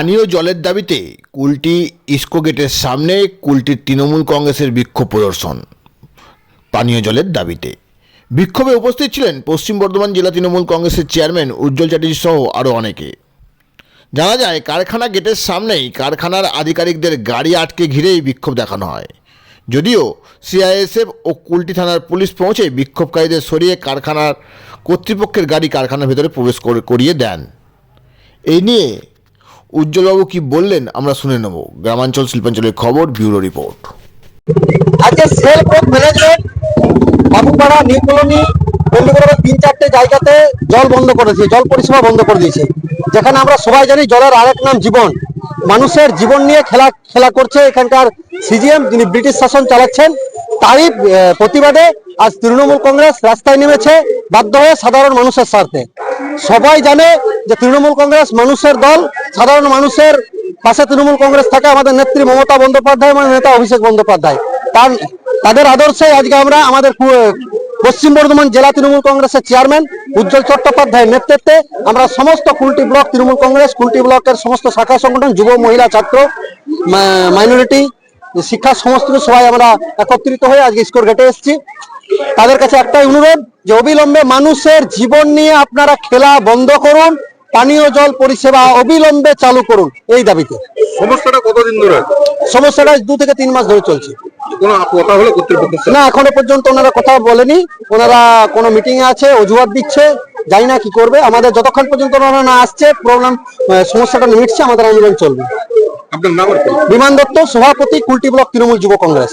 পানীয় জলের দাবিতে কুলটি ইস্কো গেটের সামনে কুলটির তৃণমূল কংগ্রেসের বিক্ষোভ প্রদর্শন। পানীয় জলের দাবিতে। বিক্ষোভে উপস্থিত ছিলেন পশ্চিম বর্ধমান জেলা তৃণমূল কংগ্রেসের চেয়ারম্যান উজ্জ্বল চ্যাটার্জি সহ আরও অনেকে। জানা যায়, কারখানা গেটের সামনেই কারখানার আধিকারিকদের গাড়ি আটকে ঘিরেই বিক্ষোভ দেখানো হয়। যদিও সিআইএসএফ ও কুলটি থানার পুলিশ পৌঁছে বিক্ষোভকারীদের সরিয়ে কারখানার কর্তৃপক্ষের গাড়ি কারখানার ভেতরে প্রবেশ করে- করিয়ে দেন। এই নিয়ে উজ্জ্বলবাবু কি বললেন, আমরা শুনে নেব। গ্রামাঞ্চল শিল্পাঞ্চলের খবর, ব্যুরো রিপোর্ট। আজকে cell group management, Babupara, new colony পল্লীগুলোর তিন চারটে জায়গাতে জল বন্ধ করেছে, জল পরিষেবা বন্ধ করে দিয়েছে। যেখানে আমরা সবাই জানি জলের আরেক নাম জীবন। মানুষের জীবন নিয়ে খেলা খেলা করছে এখানকার সিজিএম, যিনি ব্রিটিশ শাসন চালাচ্ছেন, তারই প্রতিবাদে আজ তৃণমূল কংগ্রেস রাস্তায় নেমেছে, বাধ্য হয়ে সাধারণ মানুষের স্বার্থে। সবাই জানে যে তৃণমূল কংগ্রেস মানুষের দল, সাধারণ মানুষের পাশে তৃণমূল কংগ্রেস থাকে আমাদের নেত্রী মমতা বন্দ্যোপাধ্যায় আমাদের নেতা অভিষেক বন্দ্যোপাধ্যায়। তার তাদের আদর্শে আজকে আমরা আমাদের পশ্চিম বর্ধমান জেলা তৃণমূল কংগ্রেসের চেয়ারম্যান উজ্জ্বল চট্টোপাধ্যায়ের নেতৃত্বে আমরা সমস্ত কুলটি ব্লক তৃণমূল কংগ্রেস, কুলটি ব্লকের সমস্ত শাখা সংগঠন, যুব, মহিলা, ছাত্র মাইনরিটি, শিক্ষা সমস্ত সবাই আমরা একত্রিত হয়ে আজকে স্কোর গেটে এসেছি। তাদের কাছে একটাই অনুরোধ যে অবিলম্বে মানুষের জীবন নিয়ে আপনারা খেলা বন্ধ করুন পানীয় জল পরিষেবা অবিলম্বে চালু করুন এই দাবিতে। সমস্যাটা কতদিন ধরে? সমস্যাটা দু থেকে তিন মাস ধরে চলছে? না এখনও পর্যন্ত ওনারা কথা বলেনি। ওনারা কোনো মিটিং এ আছে অজুহাত দিচ্ছে জানি না কি করবে। আমাদের যতক্ষণ পর্যন্ত ওনারা না আসছে প্রবলেম সমস্যাটা মিটছে আমাদের আন্দোলন চলবে? বিমান দত্ত সভাপতি কুলটি ব্লক তৃণমূল যুব কংগ্রেস।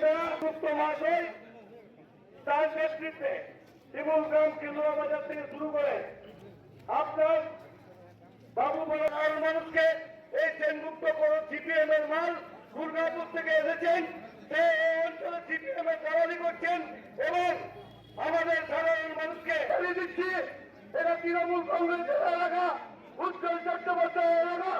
মুক্ত মাসে তার নেতৃত্বে শিমুলগ্রাম কেন্দ্র বাজার থেকে শুরু করে আপনার বাবু বড়ার মানুষকে এই চেনমুক্ত করো সিপিএম এর মাল দুর্গাপুর থেকে এসেছেন। সে এই অঞ্চলে সিপিএম এর দালালি করছেন এবং আমাদের সাধারণ মানুষকে চালিয়ে দিচ্ছি। এটা তৃণমূল কংগ্রেসের এলাকা উজ্জ্বল চট্টোপাধ্যায়ের এলাকা।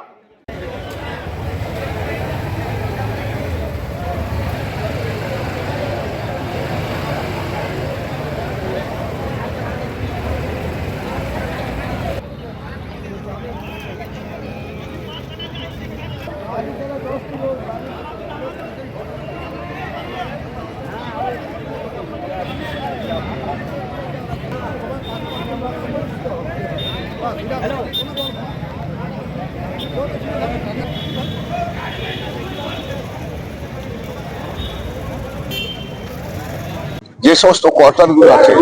যে সমস্ত কোয়ার্টারগুলো আছে,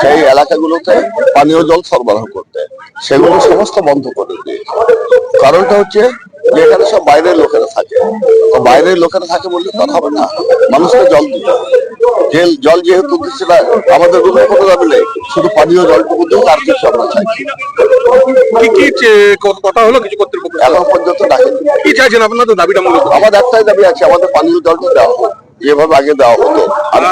সেই এলাকাগুলোতে পানীয় জল সরবরাহ করতে, সেগুলো সমস্ত বন্ধ করে দিয়েছে কারণটা হচ্ছে যে এখানে সব বাইরের লোকেরা থাকে। তো বাইরের লোকেরা থাকে বললে তো হবে না। মানুষকে জল দিতে হবে। জল যেহেতু দিচ্ছে না, আমাদের কোনো কোনো নেই। শুধু পানীয় জলটুকু দিন আর কিছু আমরা চাইছি কি কি চে- ক- কথা হলো কিছু কর্তৃপক্ষ এখন পর্যন্ত ডাকেনি কি চাইছেন আপনাদের দাবিটা মূলত। আমাদের একটাই দাবি আছে আমাদের পানীয় জলটা দেওয়া হোক। যেভাবে আগে দেওয়া হতো আর কিছু না।